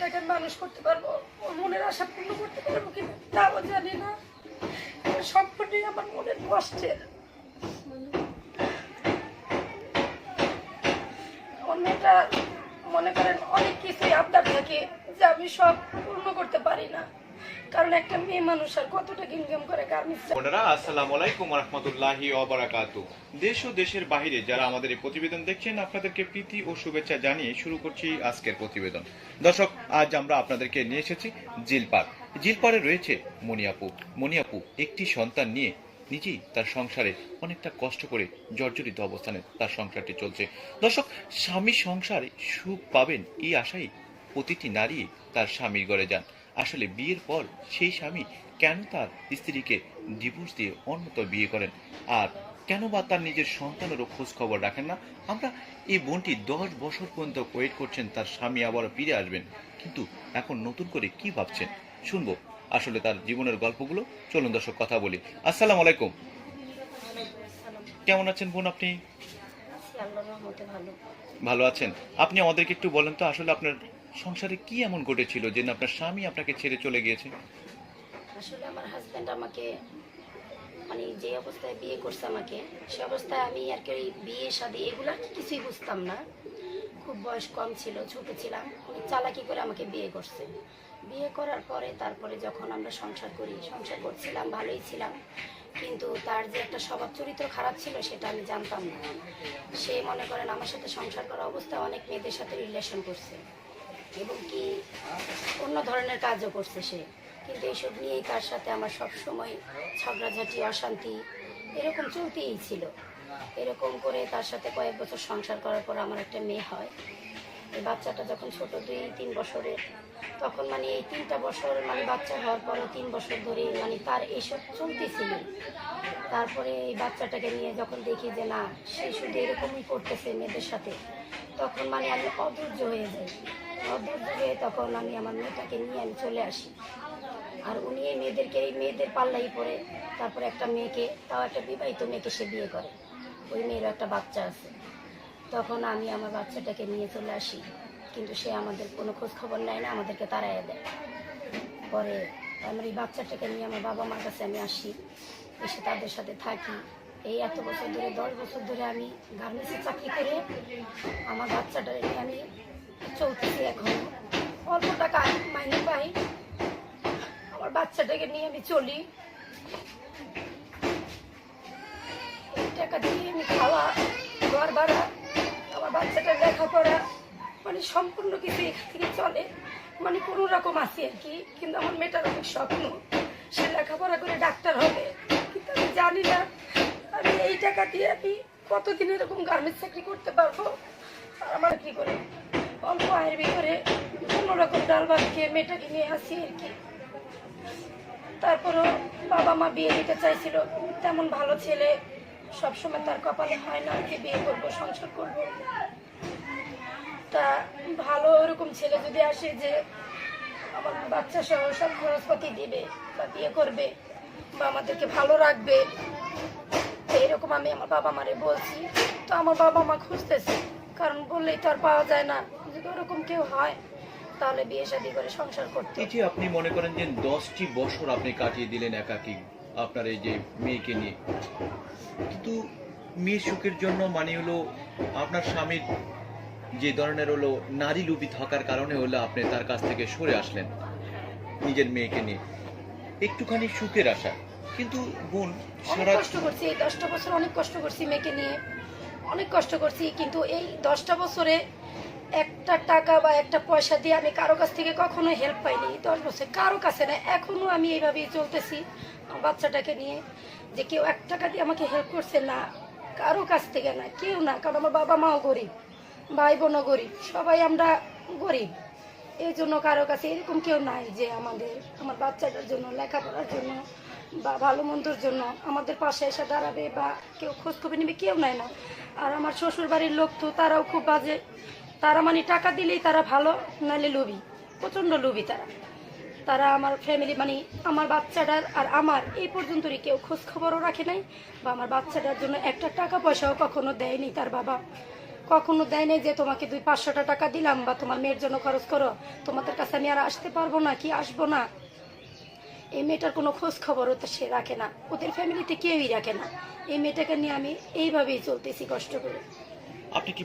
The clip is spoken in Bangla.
মেয়েটাকে মানুষ করতে পারব, ওর মনের আশা পূর্ণ করতে পারব কিনা তাও জানি না। সবকটি আমার মনের কষ্টের। মনে করেন অনেক কিছুই আপনার থাকে যে আমি সব পূর্ণ করতে পারি না। কারণ একটা মেয়ে মানুষ আর কতটা করে বোনেরা, আসসালামু আলাইকুম রহমতুল্লাহি অবরাকাত দেশ ও দেশের বাইরে যারা আমাদের এই প্রতিবেদন দেখছেন, আপনাদেরকে প্রীতি ও শুভেচ্ছা জানিয়ে শুরু করছি আজকের প্রতিবেদন। দর্শক, আজ আমরা আপনাদেরকে নিয়ে এসেছি জিলপার। জিলপারে রয়েছে মনিয়াপু মনিয়াপু একটি সন্তান নিয়ে নিজেই তার সংসারে অনেকটা কষ্ট করে জর্জরিত অবস্থানে তার সংসারটি চলছে। দর্শক, স্বামী সংসারে সুখ পাবেন এই আশাই প্রতিটি নারী তার স্বামীর ঘরে যান। আসলে বিয়ের পর সেই স্বামী কেন তার স্ত্রীকে ডিভোর্স দিয়ে অন্যত বিয়ে করেন? আর কেন বা তার নিজের সন্তানেরও খোঁজ খবর রাখেন না? আমরা এই বোনটি দশ বছর পর্যন্ত ওয়েট করছেন তার স্বামী আবার ফিরে আসবেন। কিন্তু এখন নতুন করে কি ভাবছেন? শুনব। আসলে তার জীবনের গল্পগুলো। চলুন দর্শক কথা বলি। আসসালাম আলাইকুম। কেমন আছেন বোন আপনি? ভালো। ভালো আছেন? আপনি আমাদেরকে একটু বলেন তো আসলে আপনার সংসারে কি এমন ঘটেছিল যে আপনার স্বামী আপনাকে ছেড়ে চলে গিয়েছে? আসলে আমার হাজব্যান্ড আমাকে মানে যে অবস্থায় বিয়ে করছে আমাকে, সে অবস্থায় আমি আর কি বিয়ে, শাদি এগুলো কিছুই বুঝতাম না। খুব বয়স কম ছিল, ছোট ছিলাম চালাকি করে আমাকে বিয়ে করছে। বিয়ে করার পরে, তারপরে যখন আমরা সংসার করি, সংসার করছিলাম, ভালোই ছিলাম, কিন্তু তার যে একটা স্বভাব চরিত্র খারাপ ছিল, সেটা আমি জানতাম না। সে মনে করেন আমার সাথে সংসার করা অবস্থায় অনেক মেয়েদের সাথে রিলেশন করছে। এবং কি, অন্য ধরনের কাজও করছে সে। কিন্তু এইসব নিয়েই তার সাথে আমার সব সময় ঝগড়াঝাটি, অশান্তি, এরকম চলতেই ছিল। এরকম করে তার সাথে কয়েক বছর সংসার করার পর আমার একটা মেয়ে হয়। এই বাচ্চাটা যখন ছোট, দুই, তিন বছরের, তখন মানে এই তিনটা বছর মানে বাচ্চা হওয়ার পরে তিন বছর ধরে মানে তার এইসব চলতেছিল। তারপরে এই বাচ্চাটাকে নিয়ে যখন দেখি যে না, সে শুধু এরকমই করতেছে মেয়েদের সাথে, তখন মানে আমি অধৈর্য হয়ে যাই। অধৈর্য হয়ে তখন আমি আমার মেয়েটাকে নিয়ে আমি চলে আসি। আর উনি এই মেয়েদেরকে, এই মেয়েদের পাল্লাই পরে তারপরে একটা মেয়েকে, তাও একটা বিবাহিত মেয়েকে সে বিয়ে করে। ওই মেয়েরও একটা বাচ্চা আছে। তখন আমি আমার বাচ্চাটাকে নিয়ে চলে আসি, কিন্তু সে আমাদের কোনো খোঁজ খবর নেয় না, আমাদেরকে তাড়াইয়া দেয়। পরে আমার এই বাচ্চাটাকে নিয়ে আমার বাবা মার কাছে আমি আসি, এসে তাদের সাথে থাকি। এই এত বছর ধরে, দশ বছর ধরে আমি গার্মেন্টসে চাকরি করে আমার বাচ্চাটা নিয়ে আমি চলতেছি এখন। অল্প টাকা মাইনে পাই। আমার বাচ্চাটাকে নিয়ে আমি চলি। টাকা দিয়ে আমি খাওয়া, ঘর ভাড়া, আমার বাচ্চাটার লেখাপড়া মানে সম্পূর্ণ কিছু এখান থেকে চলে। মানে কোনো রকম আছি আর কি। কিন্তু আমার মেয়েটার অনেক স্বপ্ন। সে লেখাপড়া করে ডাক্তার হবে। কিন্তু আমি জানি না আমি এই টাকা দিয়ে আমি কতদিন এরকম গার্মেন্টস চাকরি করতে পারব। আর আমার কি করে অল্প আয়ের ভিতরে কোনো রকম ডাল ভাত খেয়ে মেয়েটাকে নিয়ে আসি। আর কি তারপরও বাবা মা বিয়ে দিতে চাইছিল। তেমন ভালো ছেলে সবসময় তার কপালে হয় না যে বিয়ে করব, সংসার করব। তা ভালো এরকম ছেলে যদি আসে যে আমার বাচ্চা সহ সব খরচপাতি দিবে বা বিয়ে করবে বা আমাদেরকে ভালো রাখবে এরকম আমি আমার বাবা মারে বলছি। তো আমার বাবা মা খুঁজতেছে, কারণ বললেই তো আর পাওয়া যায় না। যদি ওরকম কেউ হয় তাহলে বিয়ে শাদি করে সংসার করতে এই যে আপনি মনে করেন যে দশটি বছর আপনি কাটিয়ে দিলেন একাকি আপনার এই যে মেয়েকে নিয়ে কিন্তু মেয়ে সুখের জন্য মানে হলো আপনার স্বামীর যে ধরনের হলো নারী লুপি থাকার কারণে হলো আপনি তার কাছ থেকে সরে আসলেন নিজের মেয়েকে নিয়ে। একটুখানি সুখের আশা কিন্তু বোন সারা কষ্ট করছি এই দশটা বছর অনেক কষ্ট করছি মেয়েকে নিয়ে। অনেক কষ্ট করছি কিন্তু এই দশটা বছরে একটা টাকা বা একটা পয়সা দিয়ে আমি কারও কাছ থেকে কখনো হেল্প পাইনি। দশ বছর কারও কাছে না, এখনও আমি এইভাবেই চলতেছি আমার বাচ্চাটাকে নিয়ে। যে কেউ এক টাকা দিয়ে আমাকে হেল্প করছে না, কারও কাছ থেকে না, কেউ না, কারণ আমার বাবা মাও গরিব ভাই বোনও গরিব, সবাই আমরা গরিব। এই জন্য কারও কাছে এরকম কেউ নাই যে আমাদের, আমার বাচ্চাটার জন্য, লেখাপড়ার জন্য বা ভালো মন্দর জন্য আমাদের পাশে এসে দাঁড়াবে বা কেউ খোঁজ খবর নেবে, কেউ নেয় না। আর আমার শ্বশুর বাড়ির লোক তো তারাও খুব বাজে। তারা মানে টাকা দিলেই তারা ভালো, নাহলে লুবি প্রচণ্ড লুবি তারা। তারা আমার ফ্যামিলি মানে আমার বাচ্চাটার আর আমার এই পর্যন্তই কেউ খোঁজ খবরও রাখে নাই, বা আমার বাচ্চাটার জন্য একটা টাকা পয়সাও কখনো দেয়নি তার বাবা। কখনো দেয় যে, তোমাকে দুই পাঁচশোটা টাকা দিলাম, বা তোমার মেয়ের জন্য খরচ করো, তোমাদের কাছে আমি আর আসতে পারব না, কি আসব না? এই মেয়েটার কোনো খোঁজ খবরও তো সে রাখে না। ওদের ফ্যামিলিতে কেউই রাখে না। এই মেয়েটাকে নিয়ে আমি এইভাবেই চলতেছি কষ্ট করে। আপনি কি